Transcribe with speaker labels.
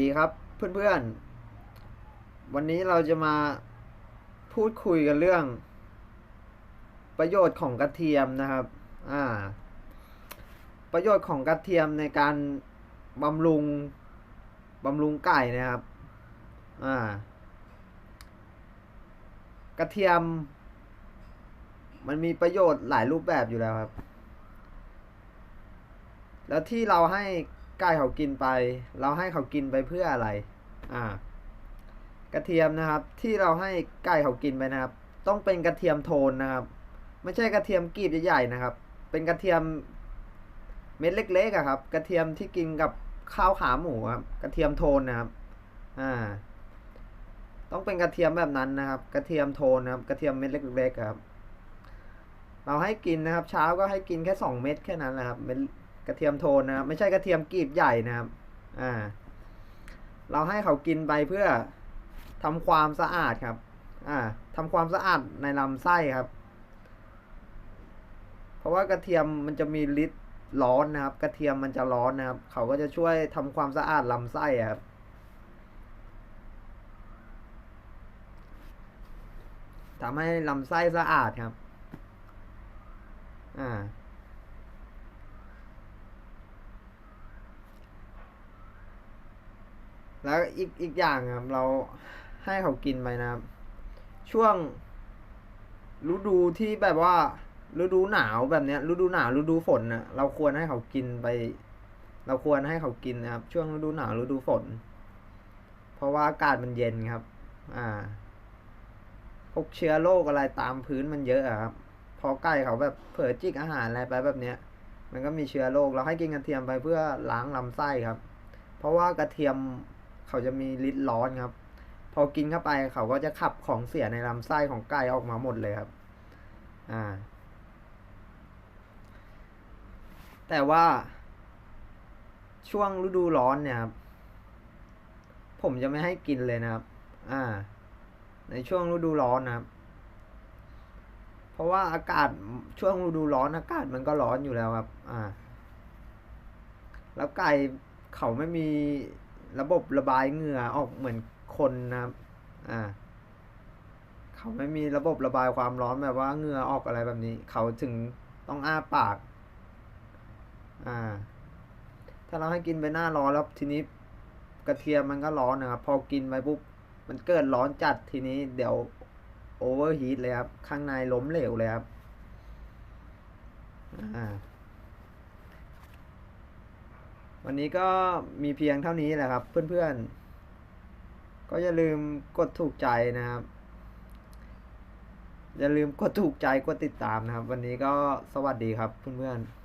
Speaker 1: ดีครับเพื่อนๆ วันนี้เราจะมาพูดคุยกันเรื่อง ประโยชน์ของกระเทียมนะครับอ่าประโยชน์ของกระเทียมในการบำรุงบำรุงไก่นะครับอ่ากระเทียม มันมีประโยชน์หลายรูปแบบอยู่แล้วครับ แล้วที่เราให้ ไก่เขากินไป เราให้เขากินไปเพื่ออะไร อ่า กระเทียมนะครับ ที่เราให้ไก่เขากินไปนะครับ ต้องเป็นกระเทียมโทนนะครับ ไม่ใช่กระเทียมกรีบใหญ่ๆนะครับ เป็นกระเทียมเม็ดเล็กๆครับ กระเทียมที่กินกับข้าวขาหมูครับ กระเทียมโทนนะครับ อ่า ต้องเป็นกระเทียมแบบนั้นนะครับ กระเทียมโทนนะครับ กระเทียมเม็ดเล็กๆครับเราให้กินนะครับ เช้าก็ให้กินแค่สองเม็ดแค่นั้นแหละครับเม็ด กระเทียมโทนนะครับไม่ใช่กระเทียมกรีบใหญ่นะครับอ่าเราให้เขากินไปเพื่อทำความสะอาดครับอ่าทำความสะอาดในลำไส้ครับ เพราะว่ากระเทียมมันจะมีฤทธิ์ร้อนนะครับ กระเทียมมันจะร้อนนะครับ เขาก็จะช่วยทำความสะอาดลำไส้ครับทำให้ลำไส้สะอาดครับ อ่า แล้วอีกอีกอย่างครับเราให้เขากินไปนะครับ ช่วงฤดูที่แบบว่าฤดูหนาวแบบเนี้ยฤดูหนาวฤดูฝนนะเราควรให้เขากินไป เราควรให้เขากินนะครับ ช่วงฤดูหนาวฤดูฝน เพราะว่าอากาศมันเย็นครับ อ่าพวกเชื้อโรคอะไรตามพื้นมันเยอะอะครับ พอไก่เขาแบบเผลอจิกอาหารอะไรไปแบบเนี้ย มันก็มีเชื้อโรคเราให้กินกระเทียมไปเพื่อล้างลำไส้ครับ เพราะว่ากระเทียม เขาจะมีฤทธิ์ร้อนครับ พอกินเข้าไปเขาก็จะขับของเสียในลำไส้ของไก่ออกมาหมดเลยครับ อ่า แต่ว่าช่วงฤดูร้อนเนี่ยครับ ผมจะไม่ให้กินเลยนะครับ อ่า ในช่วงฤดูร้อนนะครับ เพราะว่าอากาศช่วงฤดูร้อนอากาศมันก็ร้อนอยู่แล้วครับ อ่า แล้วไก่เขาไม่มี ระบบระบายเหงื่อออกเหมือนคนนะครับ อ่า เขาไม่มีระบบระบายความร้อนแบบว่าเหงื่อออกอะไรแบบนี้ เขาถึงต้องอ้าปาก อ่า ถ้าเราให้กินไปหน้าร้อนแล้วทีนี้กระเทียมมันก็ร้อนนะครับ พอกินไปปุ๊บมันเกิดร้อนจัดทีนี้เดี๋ยวโอเวอร์ฮีทเลยครับ ข้างในล้มเหลวเลยครับ อ่า วันนี้ก็มีเพียงเท่านี้แหละครับ เพื่อนๆ ก็อย่าลืมกดถูกใจนะครับ อย่าลืมกดถูกใจกดติดตามนะครับ วันนี้ก็สวัสดีครับเพื่อนๆ